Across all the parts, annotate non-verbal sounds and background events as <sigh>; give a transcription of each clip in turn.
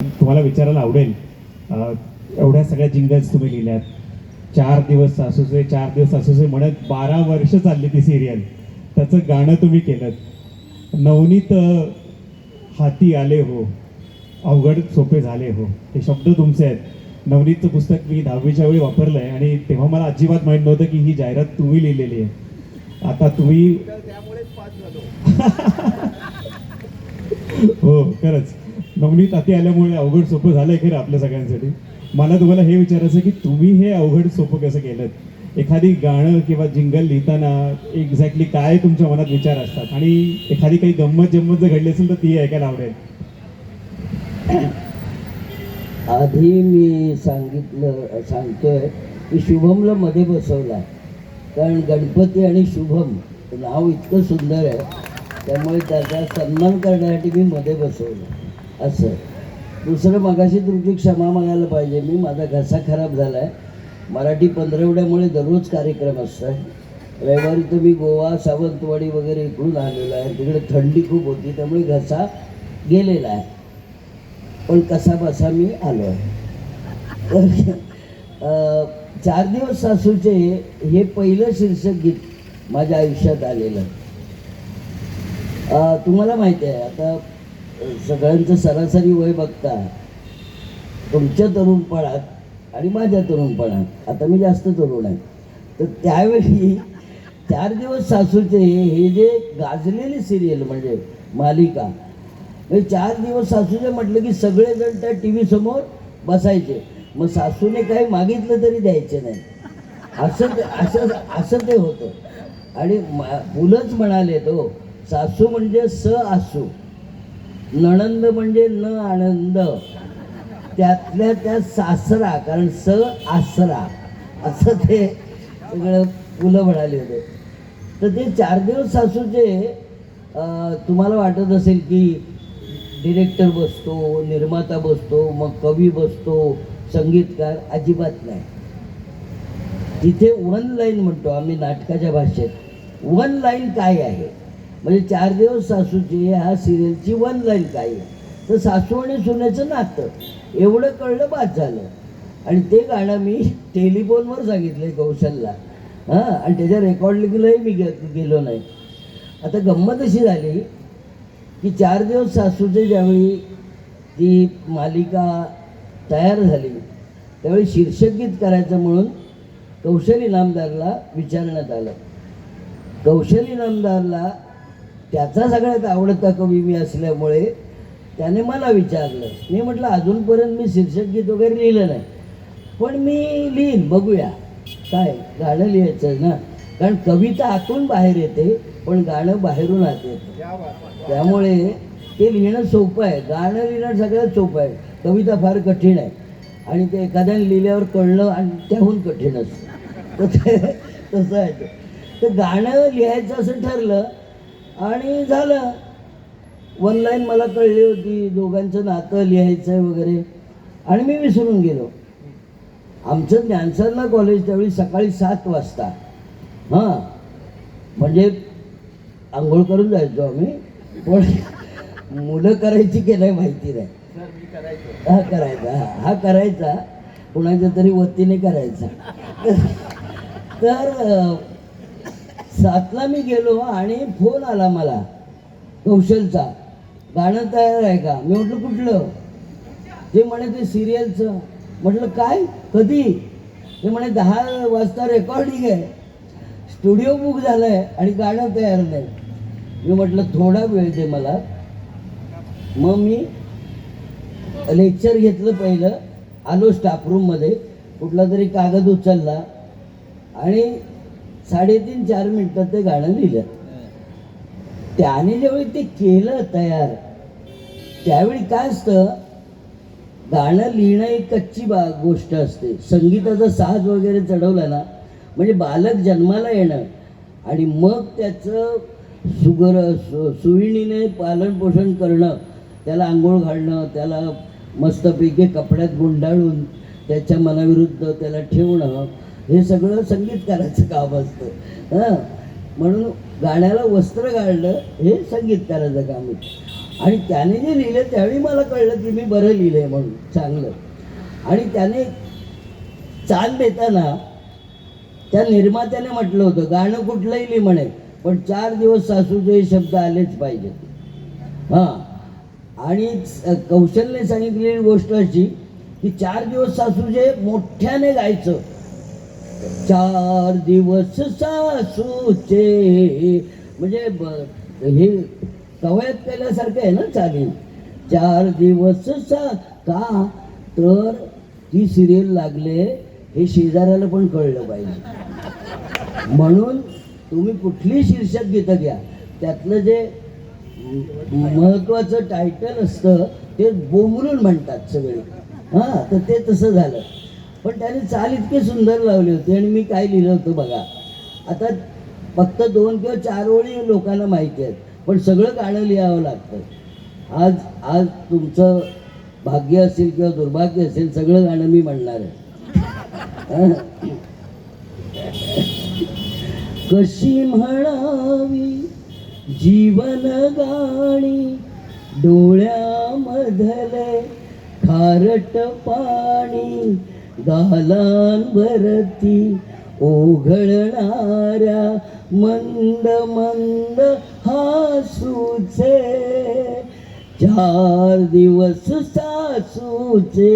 तुम्हाला विचारायला आवडेल. एवढ्या सगळ्या जिंगल्स तुम्ही लिहिल्यात. चार दिवस सासूचे चार दिवस सासूचे म्हणत बारा वर्ष चालली ती सिरियल त्याचं गाणं तुम्ही केलं नवनीत हाती आले हो. अवघड सोपे झाले हो. हे शब्द तुमचे आहेत. नवनीतचं पुस्तक मी दहावीच्या वेळी वापरलं आहे आणि तेव्हा मला अजिबात माहीत नव्हतं की ही जाहिरात तुम्ही लिहिलेली आहे. आता तुम्ही <laughs> हो खरंच. नवनीत अति आल्यामुळे अवघड सोपं झालंय खरं आपल्या सगळ्यांसाठी. मला तुम्हाला हे विचारायचं की तुम्ही हे अवघड सोपं कसं केलं एखादी गाणं किंवा जिंगल लिहिताना एक्झॅक्टली काय तुमच्या मनात विचार असतात? आणि एखादी काही गंमत जम्मत जर घडली असेल तर ती ऐकायला आवडेल. आधी मी सांगितलं सांगतोय की शुभमला मध्ये बसवला कारण गणपती आणि शुभम नाव इतकं सुंदर आहे त्यामुळे त्याचा सन्मान करण्यासाठी मी मध्ये बसवलं. असं. दुसरं मगाशी तुमची क्षमा मागायला पाहिजे. मी माझा घसा खराब झाला आहे मराठी पंधरवड्यामुळे दररोज कार्यक्रम असतात रविवारी तर मी गोवा सावंतवाडी वगैरे इकडून आलेलो आहे. तिकडे थंडी खूप होती त्यामुळे घसा गेलेला आहे. पण कसा बसा मी आलो आहे. तर चार दिवस सासूचे हे पहिलं शीर्षक गीत माझ्या आयुष्यात आलेलं. तुम्हाला माहिती आहे आता सगळ्यांचं सरासरी वय बघता. तुमच्या तरुणपणात आणि माझ्या तरुणपणात आता मी जास्त तरुण आहे. तर त्यावेळी चार दिवस सासूचे हे जे गाजलेली सिरियल म्हणजे मालिका म्हणजे चार दिवस सासूचे म्हटलं की सगळेजण त्या टी व्ही समोर बसायचे. मग सासूने काही मागितलं तरी द्यायचे नाही. असं ते- असं असं ते होतं. आणि मा- पुलंच म्हणाले तो सासू म्हणजे स आसू. नणंद म्हणजे न आनंद. त्यातल्या त्या सासरा कारण स आसरा. असं ते सगळं फुलं म्हणाले होते. तर ते चार दिवस सासूचे तुम्हाला वाटत असेल की डिरेक्टर बसतो निर्माता बसतो मग कवी बसतो संगीतकार अजिबात नाही. तिथे वन लाईन म्हणतो आम्ही नाटकाच्या भाषेत. वन लाईन काय आहे? म्हणजे चार दिवस सासूची ह्या सिरियलची वन लाईन काय तर सासू आणि सुनेचं नातं. एवढं कळलं बाद झालं. आणि ते गाणं मी टेलिफोनवर सांगितलं कौशलला. हां आणि त्याच्या रेकॉर्डिंगलाही मी गे गेलो नाही. आता गंमत अशी झाली की चार दिवस सासूचे ज्यावेळी ती मालिका तयार झाली त्यावेळी शीर्षकगीत करायचं म्हणून कौशल इनामदारला विचारण्यात आलं. कौशल इनामदारला त्याचा सगळ्यात आवडता कवी मी असल्यामुळे त्याने मला विचारलं. मी म्हटलं अजूनपर्यंत मी शीर्षक गीत वगैरे लिहिलं नाही. पण मी लिहीन बघूया. काय? गाणं लिहायचं ना. कारण कविता आतून बाहेर येते पण गाणं बाहेरून आत येतं. त्यामुळे ते लिहिणं सोपं आहे. गाणं लिहिणं सगळ्यात सोपं आहे. कविता फार कठीण आहे. आणि ते एखाद्याने लिहिल्यावर कळलं आणि त्याहून कठीण असतं. तसं आहे ते. तर गाणं लिहायचं असं ठरलं आणि झालं. वन लाईन मला कळली होती दोघांचं नातं लिहायचं आहे वगैरे. आणि मी विसरून गेलो. आमचं ज्ञानसरला कॉलेज त्यावेळी सकाळी सात वाजता. हां. म्हणजे आंघोळ करून जायचो आम्ही. पण मुलं करायची की नाही माहिती नाही. हा करायचा. हा हा करायचा. कुणाच्या तरी वतीने करायचा. तर सातला मी गेलो आणि फोन आला मला. कौशलचा. गाणं तयार आहे का? मी म्हटलं कुठलं? ते म्हणे ते सिरियलचं. म्हटलं काय? कधी? ते म्हणे दहा वाजता रेकॉर्डिंग आहे. स्टुडिओ बुक झालं आहे आणि गाणं तयार नाही. मी म्हटलं थोडा वेळ दे मला. मग मी लेक्चर घेतलं पहिलं. आलो स्टाफ रूममध्ये कुठला तरी कागद उचलला. आणि साडेतीन चार मिनटात ते गाणं लिहिलं. त्याने ज्यावेळी ते केलं तयार त्यावेळी काय असतं? गाणं लिहिणं एक कच्ची बा गोष्ट असते. संगीताचा साज वगैरे चढवला ना म्हणजे बालक जन्माला येणं आणि मग त्याचं सुगर सु सुईणीने पालनपोषण करणं त्याला आंघोळ घालणं त्याला मस्तपैकी कपड्यात गुंडाळून त्याच्या मनाविरुद्ध त्याला ठेवणं हे सगळं संगीतकाराचं काम असतं. हां? म्हणून गाण्याला वस्त्र घालणं हे संगीतकाराचं काम आहे. आणि त्याने जे लिहिलं त्यावेळी मला कळलं की मी बरं लिहिलं आहे म्हणून चांगलं. आणि त्याने चाल देताना त्या निर्मात्याने म्हटलं होतं गाणं कुठलंही लिहि म्हणे पण चार दिवस सासूचे हे शब्द आलेच पाहिजेत. हां. आणि कौशलने सांगितलेली गोष्ट अशी की चार दिवस सासूचे मोठ्याने गायचं. चार दिवस सासूचे. म्हणजे हे कवयत केल्यासारखं आहे ना चालेल चार दिवस सा का? तर ती सिरियल लागले हे शेजाऱ्याला पण कळलं पाहिजे. म्हणून तुम्ही कुठली शीर्षक गीतं घ्या. त्यातलं जे महत्वाचं टायटल असतं ते बोंबलून म्हणतात सगळे. हां तर ते तसं झालं. पण त्याने चाल इतके सुंदर लावली होती आणि मी काय लिहिलं होतं बघा. आता फक्त दोन किंवा चार ओळी लोकांना माहिती आहेत पण सगळं गाणं लिहावं लागतं. आज आज तुमचं भाग्य असेल किंवा दुर्भाग्य असेल सगळं गाणं मी म्हणणार आहे. कशी म्हणावी जीवन गाणी डोळ्यामधले खारट पाणी गालांवरती ओघळणाऱ्या मंद मंद हासूचे. चार दिवस सासूचे.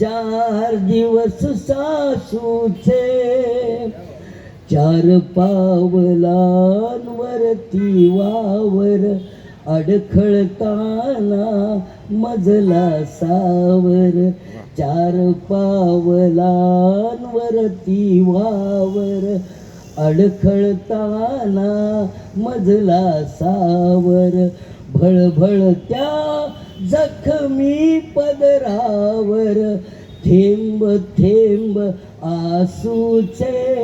चार दिवस सासूचे. चार पावलांवरती वावर अडखळताना मजला सावर चार पावलांवरती वावर. अडखळताना मजला सावर भळभळत्या जखमी पदरावर. थेंब थेंब आसूचे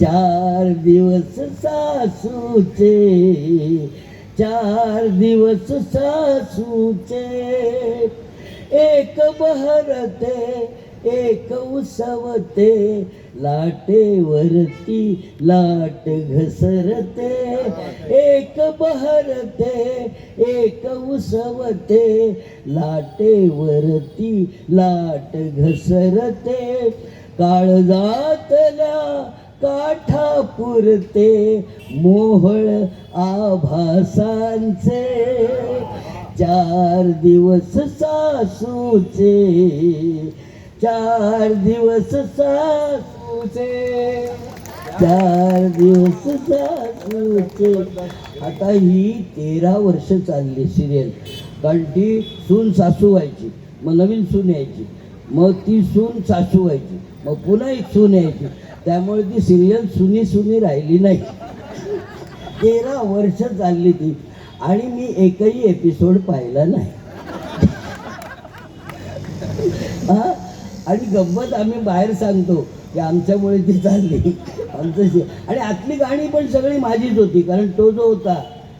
चार दिवस सासूचे. चार दिवस सासूचे. एक बहरते एक उसवते. लाटेवरती लाट घसरते. एक बहरते एक उसवते. लाटेवरती लाट घसरते. काळजातल्या काठा पुरते मोहळ आभासांचे चार दिवस सासूचे चार दिवस सासूचे चार दिवस सासूचे. आता ही तेरा वर्ष चालली सिरियल कारण ती सून सासू व्हायची मग नवीन सून यायची मग ती सून सासू व्हायची मग पुन्हा एक सून यायची. त्यामुळे ती सिरियल सुनी सुनी राहिली नाही. तेरा वर्ष चालली ती आणि मी एकही एपिसोड पाहिला नाही हा? आणि गंमत आम्ही बाहेर सांगतो की आमच्यामुळे ती चालली आमचं आणि आतली गाणी पण सगळी माझीच होती कारण तो जो होता